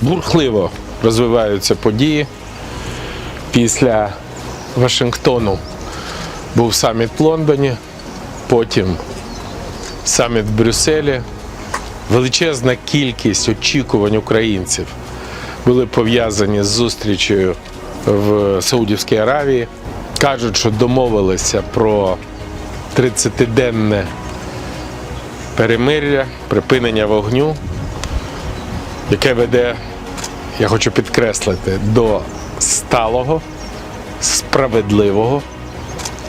бурхливо розвиваються події. Після Вашингтону був саміт в Лондоні, потім саміт в Брюсселі. Величезна кількість очікувань українців були пов'язані з зустрічею в Саудівській Аравії. Кажуть, що домовилися про 30-денне перемир'я, припинення вогню, яке веде, я хочу підкреслити, до сталого, справедливого,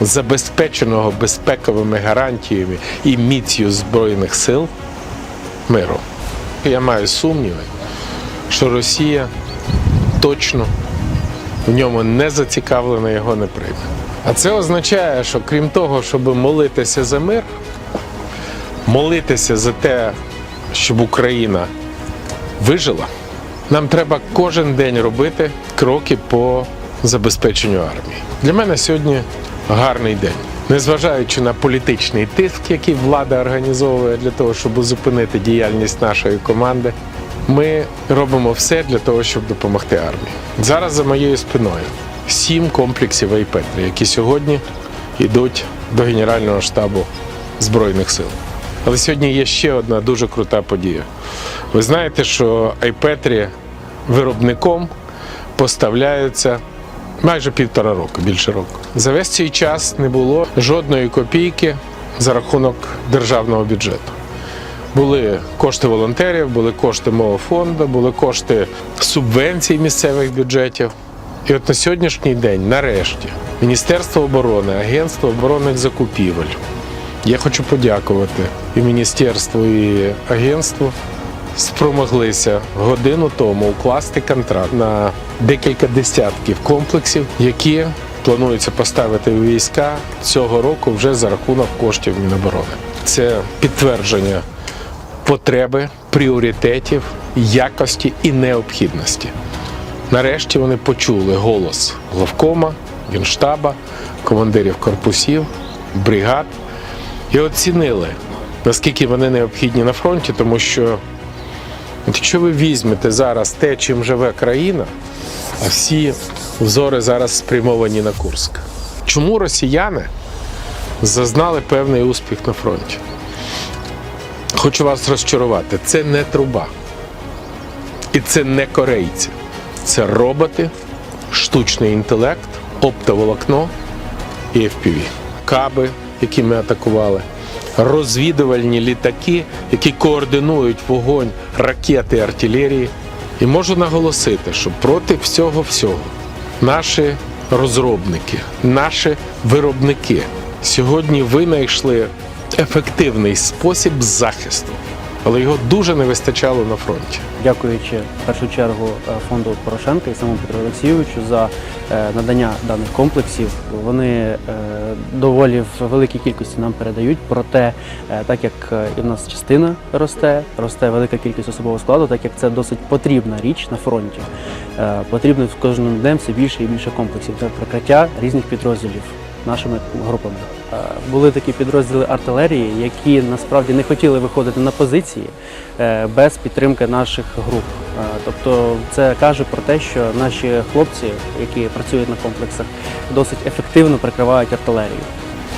забезпеченого безпековими гарантіями і міцю Збройних сил миру. Я маю сумніви, що Росія точно в ньому не зацікавлена, його не прийме. А це означає, що крім того, щоб молитися за мир, молитися за те, щоб Україна вижила, нам треба кожен день робити кроки по забезпеченню армії. Для мене сьогодні гарний день. Незважаючи на політичний тиск, який влада організовує для того, щоб зупинити діяльність нашої команди, ми робимо все для того, щоб допомогти армії. Зараз за моєю спиною сім комплексів Айпетрі, які сьогодні йдуть до Генерального штабу Збройних сил. Але сьогодні є ще одна дуже крута подія. Ви знаєте, що Айпетрі виробником поставляються майже півтора року, більше року. За весь цей час не було жодної копійки за рахунок державного бюджету. Були кошти волонтерів, були кошти мого фонду, були кошти субвенцій місцевих бюджетів. І от на сьогоднішній день, нарешті, Міністерство оборони, Агентство оборонних закупівель. Я хочу подякувати і міністерству, і агентству. Спромоглися годину тому укласти контракт на декілька десятків комплексів, які планується поставити у війська цього року вже за рахунок коштів Міноборони. Це підтвердження потреби, пріоритетів, якості і необхідності. Нарешті вони почули голос главкома, генштаба, командирів корпусів, бригад і оцінили, наскільки вони необхідні на фронті, тому що якщо ви візьмете зараз те, чим живе країна, а всі взори зараз спрямовані на Курск. Чому росіяни зазнали певний успіх на фронті? Хочу вас розчарувати, це не труба. І це не корейці. Це роботи, штучний інтелект, оптоволокно і FPV. Каби, які ми атакували, розвідувальні літаки, які координують вогонь ракети артилерії. І можу наголосити, що проти всього всього наші розробники, наші виробники сьогодні винайшли ефективний спосіб захисту, але його дуже не вистачало на фронті. дякуючи в першу чергу е, фонду Порошенка і самому Петру Олексійовичу за е, надання даних комплексів. Вони е, доволі в великій кількості нам передають. Проте, е, так як е, і в нас частина росте, росте велика кількість особового складу, так як це досить потрібна річ на фронті. Е, Потрібно з кожним днем все більше і більше комплексів для прикриття різних підрозділів нашими групами. Е, Були такі підрозділи артилерії, які насправді не хотіли виходити на позиції е, без підтримки наших груп. Е, Тобто це каже про те, що наші хлопці, які працюють на комплексах, досить ефективно прикривають артилерію.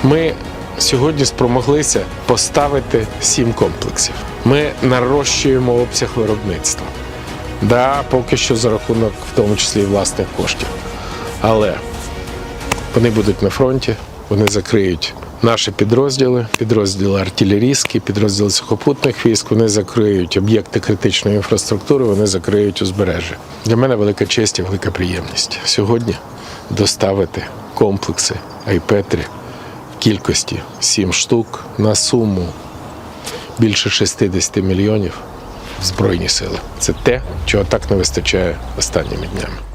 Ми сьогодні спромоглися поставити сім комплексів. Ми нарощуємо обсяг виробництва. Да, поки що за рахунок, в тому числі і власних коштів. Але вони будуть на фронті, вони закриють наші підрозділи, підрозділи артилерійські, підрозділи сухопутних військ, вони закриють об'єкти критичної інфраструктури, вони закриють узбережжя. Для мене велика честь і велика приємність сьогодні доставити комплекси Айпетрі в кількості 7 штук на суму більше 60 мільйонів в Збройні сили. Це те, чого так не вистачає останніми днями.